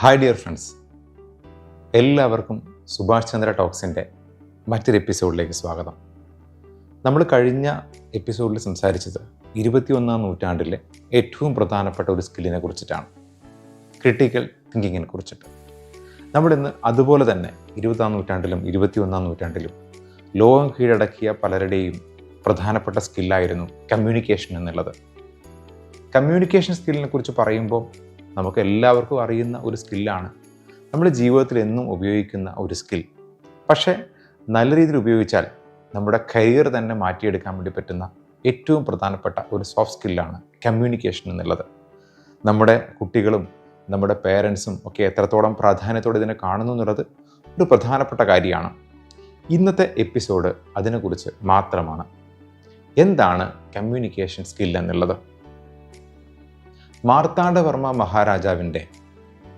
Hi dear friends എല്ലാവർക്കും സുഭാഷ് ചന്ദ്ര ടോക്സിന്റെ മറ്റൊരു എപ്പിസോഡിലേക്ക് സ്വാഗതം. നമ്മൾ കഴിഞ്ഞ എപ്പിസോഡിൽ സംസാരിച്ചത് ഇരുപത്തിയൊന്നാം നൂറ്റാണ്ടിലെ ഏറ്റവും പ്രധാനപ്പെട്ട ഒരു സ്കില്ലിനെ കുറിച്ചിട്ടാണ്. ക്രിട്ടിക്കൽ തിങ്കിങ്ങിനെ കുറിച്ചിട്ട്. നമ്മളിന്ന് അതുപോലെ തന്നെ ഇരുപതാം നൂറ്റാണ്ടിലും ഇരുപത്തിയൊന്നാം നൂറ്റാണ്ടിലും ലോകം കീഴടക്കിയ പലരുടെയും പ്രധാനപ്പെട്ട സ്കില്ലായിരുന്നു കമ്മ്യൂണിക്കേഷൻ എന്നുള്ളത്. കമ്മ്യൂണിക്കേഷൻ സ്കില്ലിനെ കുറിച്ച് പറയുമ്പോൾ നമുക്ക് എല്ലാവർക്കും അറിയുന്ന ഒരു സ്കില്ലാണ്. നമ്മുടെ ജീവിതത്തിൽ എന്നും ഉപയോഗിക്കുന്ന ഒരു സ്കിൽ. പക്ഷേ നല്ല രീതിയിൽ ഉപയോഗിച്ചാൽ നമ്മുടെ കരിയർ തന്നെ മാറ്റിയെടുക്കാൻ വേണ്ടി പറ്റുന്ന ഏറ്റവും പ്രധാനപ്പെട്ട ഒരു സോഫ്റ്റ് സ്കില്ലാണ് കമ്മ്യൂണിക്കേഷൻ എന്നുള്ളത്. നമ്മുടെ കുട്ടികളും നമ്മുടെ പേരൻസും ഒക്കെ എത്രത്തോളം പ്രാധാന്യത്തോടെ ഇതിനെ കാണുന്നു എന്നുള്ളത് ഒരു പ്രധാനപ്പെട്ട കാര്യമാണ്. ഇന്നത്തെ എപ്പിസോഡ് അതിനെക്കുറിച്ച് മാത്രമാണ്. എന്താണ് കമ്മ്യൂണിക്കേഷൻ സ്കിൽ എന്നുള്ളത്? മാർത്താണ്ഡവർമ്മ മഹാരാജാവിന്റെ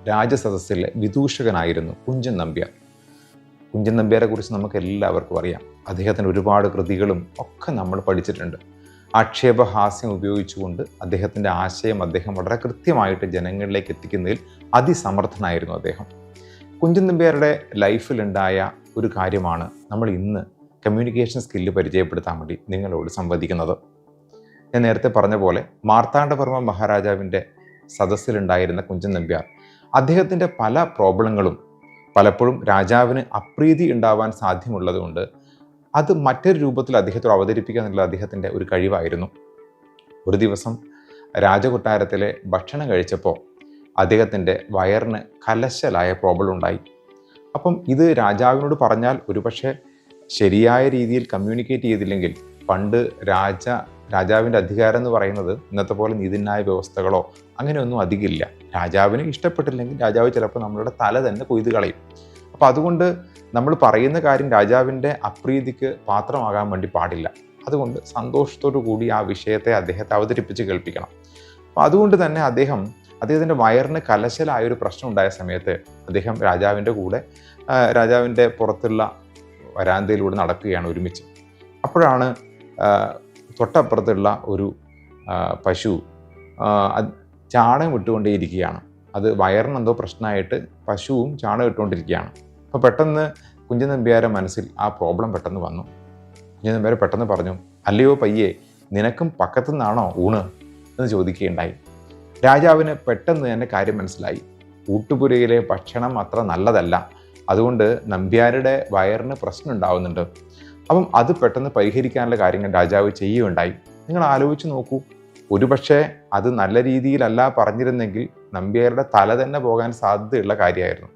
രാജസദസ്സിലെ വിദൂഷകനായിരുന്നു കുഞ്ചൻ നമ്പ്യാർ. കുഞ്ചൻ നമ്പ്യാരെ കുറിച്ച് നമുക്ക് എല്ലാവർക്കും അറിയാം. അദ്ദേഹത്തിന് ഒരുപാട് കൃതികളും ഒക്കെ നമ്മൾ പഠിച്ചിട്ടുണ്ട്. ആക്ഷേപഹാസ്യം ഉപയോഗിച്ചുകൊണ്ട് അദ്ദേഹത്തിന്റെ ആശയം അദ്ദേഹം വളരെ കൃത്യമായിട്ട് ജനങ്ങളിലേക്ക് എത്തിക്കുന്നതിൽ അതിസമർത്ഥനായിരുന്നു അദ്ദേഹം. കുഞ്ചൻ നമ്പ്യാരുടെ ലൈഫിലുണ്ടായ ഒരു കാര്യമാണ് നമ്മൾ ഇന്ന് കമ്മ്യൂണിക്കേഷൻ സ്കില്ല് പരിചയപ്പെടുത്താൻ വേണ്ടി നിങ്ങളോട് സംവദിക്കുന്നത്. ഞാൻ നേരത്തെ പറഞ്ഞ പോലെ മാർത്താണ്ഡവർമ്മ മഹാരാജാവിന്റെ സദസ്സിലുണ്ടായിരുന്ന കുഞ്ചൻ നമ്പ്യാർ അദ്ദേഹത്തിന്റെ പല പ്രോബ്ലങ്ങളും പലപ്പോഴും രാജാവിന് അപ്രീതി ഉണ്ടാവാൻ സാധ്യമുള്ളതുകൊണ്ട് അത് മറ്റൊരു രൂപത്തിൽ അദ്ദേഹത്തോട് അവതരിപ്പിക്കുക എന്നുള്ള അദ്ദേഹത്തിന്റെ ഒരു കഴിവായിരുന്നു. ഒരു ദിവസം രാജകൊട്ടാരത്തിലെ ഭക്ഷണം കഴിച്ചപ്പോൾ അദ്ദേഹത്തിന്റെ വയറിന് കലശലായ പ്രോബ്ലം ഉണ്ടായി. അപ്പം ഇത് രാജാവിനോട് പറഞ്ഞാൽ ഒരുപക്ഷെ ശരിയായ രീതിയിൽ കമ്മ്യൂണിക്കേറ്റ് ചെയ്തില്ലെങ്കിൽ പണ്ട് രാജ രാജാവിന്റെ അധികാരം എന്ന് പറയുന്നത് ഇന്നത്തെ പോലെ നീതിന്യായ വ്യവസ്ഥകളോ അങ്ങനെയൊന്നും അധികമില്ല. രാജാവിന് ഇഷ്ടപ്പെട്ടില്ലെങ്കിൽ രാജാവ് ചിലപ്പോൾ നമ്മളുടെ തല തന്നെ കൊയ്ത് കളയും. അപ്പോൾ അതുകൊണ്ട് നമ്മൾ പറയുന്ന കാര്യം രാജാവിന്റെ അപ്രീതിക്ക് പാത്രമാകാൻ വേണ്ടി പാടില്ല. അതുകൊണ്ട് സന്തോഷത്തോടു കൂടി ആ വിഷയത്തെ അദ്ദേഹത്തെ അവതരിപ്പിച്ച് കേൾപ്പിക്കണം. അപ്പോൾ അതുകൊണ്ട് തന്നെ അദ്ദേഹം അദ്ദേഹത്തിന്റെ വയറിന് കലശലായ ഒരു പ്രശ്നം ഉണ്ടായ സമയത്ത് അദ്ദേഹം രാജാവിന്റെ കൂടെ രാജാവിന്റെ പുറത്തുള്ള വരാന്തയിലൂടെ നടക്കുകയാണ് ഒരുമിച്ച്. അപ്പോഴാണ് തൊട്ടപ്പുറത്തുള്ള ഒരു പശു ചാണകം ഇട്ടുകൊണ്ടേയിരിക്കുകയാണ്. അത് വയറിനെന്തോ പ്രശ്നമായിട്ട് പശുവും ചാണകം ഇട്ടുകൊണ്ടിരിക്കുകയാണ്. അപ്പോൾ പെട്ടെന്ന് കുഞ്ചൻ നമ്പ്യാരെ മനസ്സിൽ ആ പ്രോബ്ലം പെട്ടെന്ന് വന്നു. കുഞ്ചൻ നമ്പ്യാരെ പെട്ടെന്ന് പറഞ്ഞു അല്ലയോ പയ്യെ നിനക്കും പക്കത്തു നിന്നാണോ ഊണ്? എന്ന് ചോദിക്കുകയുണ്ടായി. രാജാവിന് പെട്ടെന്ന് തന്നെ കാര്യം മനസ്സിലായി. ഊട്ടുപുരയിലെ ഭക്ഷണം അത്ര നല്ലതല്ല. അതുകൊണ്ട് നമ്പ്യാരുടെ വയറിന് പ്രശ്നം ഉണ്ടാവുന്നുണ്ട് അപ്പം അത് പെട്ടെന്ന് പരിഹരിക്കാനുള്ള കാര്യങ്ങൾ രാജാവ് ചെയ്യുകയുണ്ടായി. നിങ്ങൾ ആലോചിച്ച് നോക്കൂ. ഒരുപക്ഷെ അത് നല്ല രീതിയിലല്ല പറഞ്ഞിരുന്നെങ്കിൽ നമ്പ്യാരുടെ തല തന്നെ പോകാൻ സാധ്യതയുള്ള കാര്യമായിരുന്നു.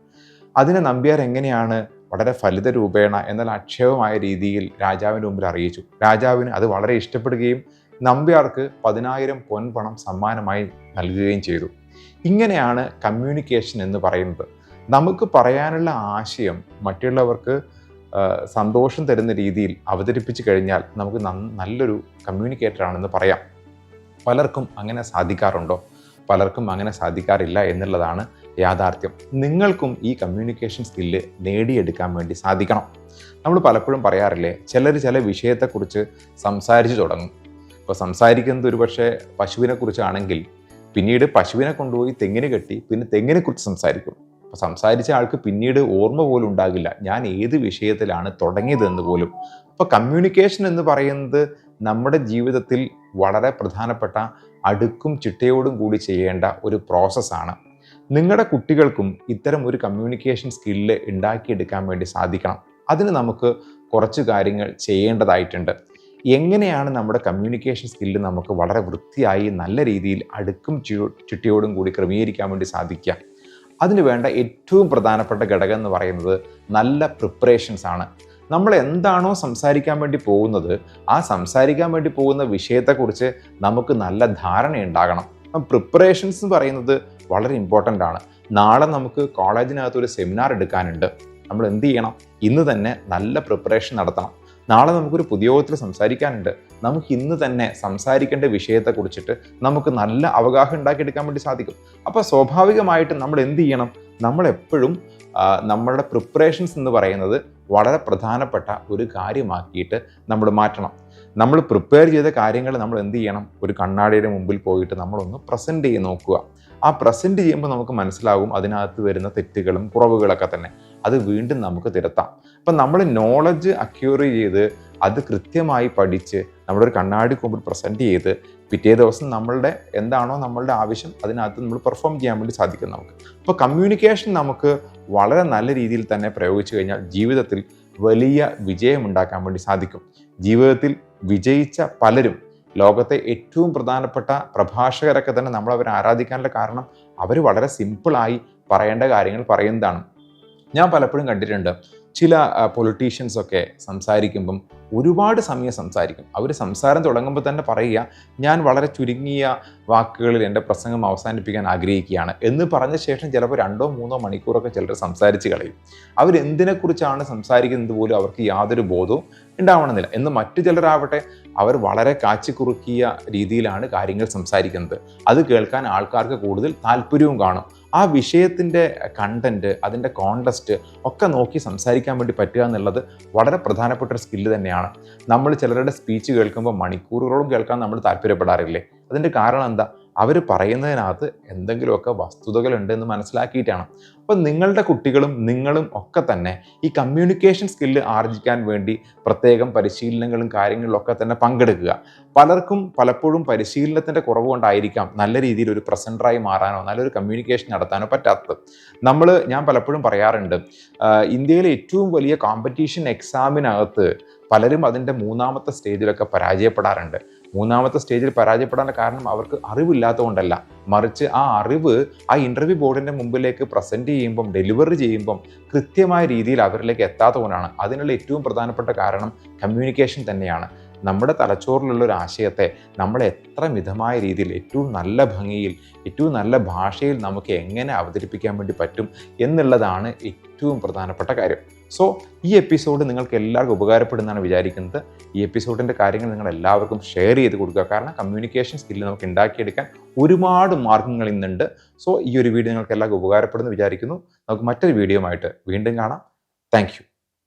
അതിനെ നമ്പ്യാർ എങ്ങനെയാണ് വളരെ ഫലിത രൂപേണ എന്നാൽ അക്ഷയമായ രീതിയിൽ രാജാവിന്റെ മുമ്പിൽ അറിയിച്ചു. രാജാവിന് അത് വളരെ ഇഷ്ടപ്പെടുകയും നമ്പ്യാർക്ക് പതിനായിരം പൊൻപണം സമ്മാനമായി നൽകുകയും ചെയ്തു. ഇങ്ങനെയാണ് കമ്മ്യൂണിക്കേഷൻ എന്ന് പറയുന്നത്. നമുക്ക് പറയാനുള്ള ആശയം മറ്റുള്ളവർക്ക് സന്തോഷം തരുന്ന രീതിയിൽ അവതരിപ്പിച്ചു കഴിഞ്ഞാൽ നമുക്ക് നല്ലൊരു കമ്മ്യൂണിക്കേറ്റർ ആണെന്ന് പറയാം. പലർക്കും അങ്ങനെ സാധിക്കാറുണ്ടോ? പലർക്കും അങ്ങനെ സാധിക്കാറില്ല എന്നുള്ളതാണ് യാഥാർത്ഥ്യം. നിങ്ങൾക്കും ഈ കമ്മ്യൂണിക്കേഷൻ സ്കില്ല് നേടിയെടുക്കാൻ വേണ്ടി സാധിക്കണം. നമ്മൾ പലപ്പോഴും പറയാറില്ലേ ചിലർ ചില വിഷയത്തെക്കുറിച്ച് സംസാരിച്ചു തുടങ്ങും. ഇപ്പോൾ സംസാരിക്കുന്നത് ഒരുപക്ഷെ പശുവിനെ കുറിച്ചാണെങ്കിൽ പിന്നീട് പശുവിനെ കൊണ്ടുപോയി തെങ്ങിന് കെട്ടി പിന്നെ തെങ്ങിനെക്കുറിച്ച് സംസാരിക്കും. അപ്പോൾ സംസാരിച്ച ആൾക്ക് പിന്നീട് ഓർമ്മ പോലും ഉണ്ടാകില്ല. ഞാൻ ഏത് വിഷയത്തിലാണ് തുടങ്ങിയതെന്ന് പോലും. അപ്പോൾ കമ്മ്യൂണിക്കേഷൻ എന്ന് പറയുന്നത് നമ്മുടെ ജീവിതത്തിൽ വളരെ പ്രധാനപ്പെട്ട അടുക്കും ചിട്ടയോടും കൂടി ചെയ്യേണ്ട ഒരു പ്രോസസ്സാണ് നിങ്ങളുടെ കുട്ടികൾക്കും ഇത്തരം ഒരു കമ്മ്യൂണിക്കേഷൻ സ്കില്ല് ഉണ്ടാക്കിയെടുക്കാൻ വേണ്ടി സാധിക്കണം. അതിന് നമുക്ക് കുറച്ച് കാര്യങ്ങൾ ചെയ്യേണ്ടതായിട്ടുണ്ട്. എങ്ങനെയാണ് നമ്മുടെ കമ്മ്യൂണിക്കേഷൻ സ്കില്ല് നമുക്ക് വളരെ വൃത്തിയായി നല്ല രീതിയിൽ അടുക്കും ചിട്ടയോടും കൂടി ക്രമീകരിക്കാൻ വേണ്ടി സാധിക്കുക? അതിന് വേണ്ട ഏറ്റവും പ്രധാനപ്പെട്ട ഘടകം എന്ന് പറയുന്നത് നല്ല പ്രിപ്പറേഷൻസ് ആണ്. നമ്മൾ എന്താണോ സംസാരിക്കാൻ വേണ്ടി പോകുന്നത് ആ സംസാരിക്കാൻ വേണ്ടി പോകുന്ന വിഷയത്തെക്കുറിച്ച് നമുക്ക് നല്ല ധാരണയുണ്ടാകണം അപ്പം പ്രിപ്പറേഷൻസ് എന്ന് പറയുന്നത് വളരെ ഇമ്പോർട്ടന്റ് ആണ്. നാളെ നമുക്ക് കോളേജിനകത്ത് ഒരു സെമിനാർ എടുക്കാനുണ്ട്. നമ്മൾ എന്ത് ചെയ്യണം? ഇന്ന് തന്നെ നല്ല പ്രിപ്പറേഷൻ നടത്തണം. നാളെ നമുക്കൊരു പൊതുയോഗത്തിൽ സംസാരിക്കാനുണ്ട്. നമുക്ക് ഇന്ന് തന്നെ സംസാരിക്കേണ്ട വിഷയത്തെ കുറിച്ചിട്ട് നമുക്ക് നല്ല അവഗാഹം ഉണ്ടാക്കിയെടുക്കാൻ വേണ്ടി സാധിക്കും. അപ്പോൾ സ്വാഭാവികമായിട്ടും നമ്മൾ എന്ത് ചെയ്യണം? നമ്മളെപ്പോഴും നമ്മളുടെ പ്രിപ്പറേഷൻസ് എന്ന് പറയുന്നത് വളരെ പ്രധാനപ്പെട്ട ഒരു കാര്യമാക്കിയിട്ട് നമ്മൾ മാറ്റണം. നമ്മൾ പ്രിപ്പയർ ചെയ്ത കാര്യങ്ങൾ നമ്മൾ എന്ത് ചെയ്യണം? ഒരു കണ്ണാടിയുടെ മുമ്പിൽ പോയിട്ട് നമ്മളൊന്ന് പ്രസന്റ് ചെയ്ത് നോക്കുക. ആ പ്രസന്റ് ചെയ്യുമ്പോൾ നമുക്ക് മനസ്സിലാകും അതിനകത്ത് വരുന്ന തെറ്റുകളും കുറവുകളൊക്കെ തന്നെ. അത് വീണ്ടും നമുക്ക് തിരുത്താം. അപ്പം നമ്മൾ നോളജ് അക്യൂർ ചെയ്ത് അത് കൃത്യമായി പഠിച്ച് നമ്മളൊരു കണ്ണാടി കൊമ്പിൽ പ്രസന്റ് ചെയ്ത് പിറ്റേ ദിവസം നമ്മളുടെ എന്താണോ നമ്മളുടെ ആവശ്യം അതിനകത്ത് നമ്മൾ പെർഫോം ചെയ്യാൻ വേണ്ടി സാധിക്കും നമുക്ക്. അപ്പോൾ കമ്മ്യൂണിക്കേഷൻ നമുക്ക് വളരെ നല്ല രീതിയിൽ തന്നെ പ്രയോഗിച്ചു കഴിഞ്ഞാൽ ജീവിതത്തിൽ വലിയ വിജയമുണ്ടാക്കാൻ വേണ്ടി സാധിക്കും. ജീവിതത്തിൽ വിജയിച്ച പലരും ലോകത്തെ ഏറ്റവും പ്രധാനപ്പെട്ട പ്രഭാഷകരൊക്കെ തന്നെ നമ്മൾ അവരെ ആരാധിക്കാനുള്ള കാരണം അവർ വളരെ സിമ്പിളായി പറയേണ്ട കാര്യങ്ങൾ പറയുന്നതാണ്. ഞാൻ പലപ്പോഴും കണ്ടിട്ടുണ്ട്. ചില പൊളിറ്റീഷ്യൻസ് ഒക്കെ സംസാരിക്കുമ്പം ഒരുപാട് സമയം സംസാരിക്കും. അവർ സംസാരം തുടങ്ങുമ്പോൾ തന്നെ പറയുക ഞാൻ വളരെ ചുരുങ്ങിയ വാക്കുകളിൽ എന്റെ പ്രസംഗം അവസാനിപ്പിക്കാൻ ആഗ്രഹിക്കുകയാണ്. എന്ന് പറഞ്ഞ ശേഷം ചിലപ്പോൾ രണ്ടോ മൂന്നോ മണിക്കൂറൊക്കെ ചിലർ സംസാരിച്ച് കളയും. അവരെന്തിനെക്കുറിച്ചാണ് സംസാരിക്കുന്നത് പോലും അവർക്ക് യാതൊരു ബോധവും ഉണ്ടാവണമെന്നില്ല. എന്ന് മറ്റു ചിലരാവട്ടെ അവർ വളരെ കാച്ചിക്കുറുക്കിയ രീതിയിലാണ് കാര്യങ്ങൾ സംസാരിക്കുന്നത്. അത് കേൾക്കാൻ ആൾക്കാർക്ക് കൂടുതൽ താല്പര്യവും കാണും. ആ വിഷയത്തിന്റെ കണ്ടന്റ് അതിന്റെ കോണ്ടസ്റ്റ് ഒക്കെ നോക്കി സംസാരിക്കാൻ വേണ്ടി പറ്റുക എന്നുള്ളത് വളരെ പ്രധാനപ്പെട്ട ഒരു സ്കില്ല് തന്നെയാണ്. നമ്മൾ ചിലരുടെ സ്പീച്ച് കേൾക്കുമ്പോൾ മണിക്കൂറുകളോളം കേൾക്കാൻ നമ്മൾ താല്പര്യപ്പെടാറില്ലേ? അതിന്റെ കാരണം എന്താ? അവർ പറയുന്നതിനകത്ത് എന്തെങ്കിലുമൊക്കെ വസ്തുതകളുണ്ട് എന്ന് മനസ്സിലാക്കിയിട്ടാണ്. അപ്പം നിങ്ങളുടെ കുട്ടികളും നിങ്ങളും ഒക്കെ തന്നെ ഈ കമ്മ്യൂണിക്കേഷൻ സ്കില്ല് ആർജിക്കാൻ വേണ്ടി പ്രത്യേകം പരിശീലനങ്ങളും കാര്യങ്ങളിലും ഒക്കെ തന്നെ പങ്കെടുക്കുക. പലർക്കും പലപ്പോഴും പരിശീലനത്തിന്റെ കുറവ് കൊണ്ടായിരിക്കാം നല്ല രീതിയിൽ ഒരു പ്രസന്ററായി മാറാനോ നല്ലൊരു കമ്മ്യൂണിക്കേഷൻ നടത്താനോ പറ്റാത്തത്. നമ്മൾ ഞാൻ പലപ്പോഴും പറയാറുണ്ട് ഇന്ത്യയിലെ ഏറ്റവും വലിയ കോമ്പറ്റീഷൻ എക്സാമിനകത്ത് പലരും അതിന്റെ മൂന്നാമത്തെ സ്റ്റേജിലൊക്കെ പരാജയപ്പെടാറുണ്ട്. മൂന്നാമത്തെ സ്റ്റേജിൽ പരാജയപ്പെടാനുള്ള കാരണം അവർക്ക് അറിവില്ലാത്തതുകൊണ്ടല്ല. മറിച്ച് ആ അറിവ് ആ ഇന്റർവ്യൂ ബോർഡിന്റെ മുമ്പിലേക്ക് പ്രസന്റ് ചെയ്യുമ്പം ഡെലിവറി ചെയ്യുമ്പം കൃത്യമായ രീതിയിൽ അവരിലേക്ക് എത്താത്തതുകൊണ്ടാണ്. അതിനുള്ള ഏറ്റവും പ്രധാനപ്പെട്ട കാരണം കമ്മ്യൂണിക്കേഷൻ തന്നെയാണ്. നമ്മുടെ തലച്ചോറിലുള്ള ഒരു ആശയത്തെ നമ്മൾ എത്ര മിതമായ രീതിയിൽ ഏറ്റവും നല്ല ഭംഗിയിൽ ഏറ്റവും നല്ല ഭാഷയിൽ നമുക്ക് എങ്ങനെ അവതരിപ്പിക്കാൻ വേണ്ടി പറ്റും എന്നുള്ളതാണ് ഏറ്റവും പ്രധാനപ്പെട്ട കാര്യം. സോ ഈ എപ്പിസോഡ് നിങ്ങൾക്ക് എല്ലാവർക്കും ഉപകാരപ്പെടുന്നതാണ് വിചാരിക്കുന്നത്. ഈ എപ്പിസോഡിന്റെ കാര്യങ്ങൾ നിങ്ങൾ എല്ലാവർക്കും ഷെയർ ചെയ്ത് കൊടുക്കുക. കാരണം കമ്മ്യൂണിക്കേഷൻ സ്കില്ല് നമുക്ക് ഉണ്ടാക്കിയെടുക്കാൻ ഒരുപാട് മാർഗങ്ങൾ ഇന്നുണ്ട്. സോ ഈ ഒരു വീഡിയോ നിങ്ങൾക്ക് എല്ലാവർക്കും ഉപകാരപ്പെടുന്നു വിചാരിക്കുന്നു. നമുക്ക് മറ്റൊരു വീഡിയോ ആയിട്ട് വീണ്ടും കാണാം. താങ്ക്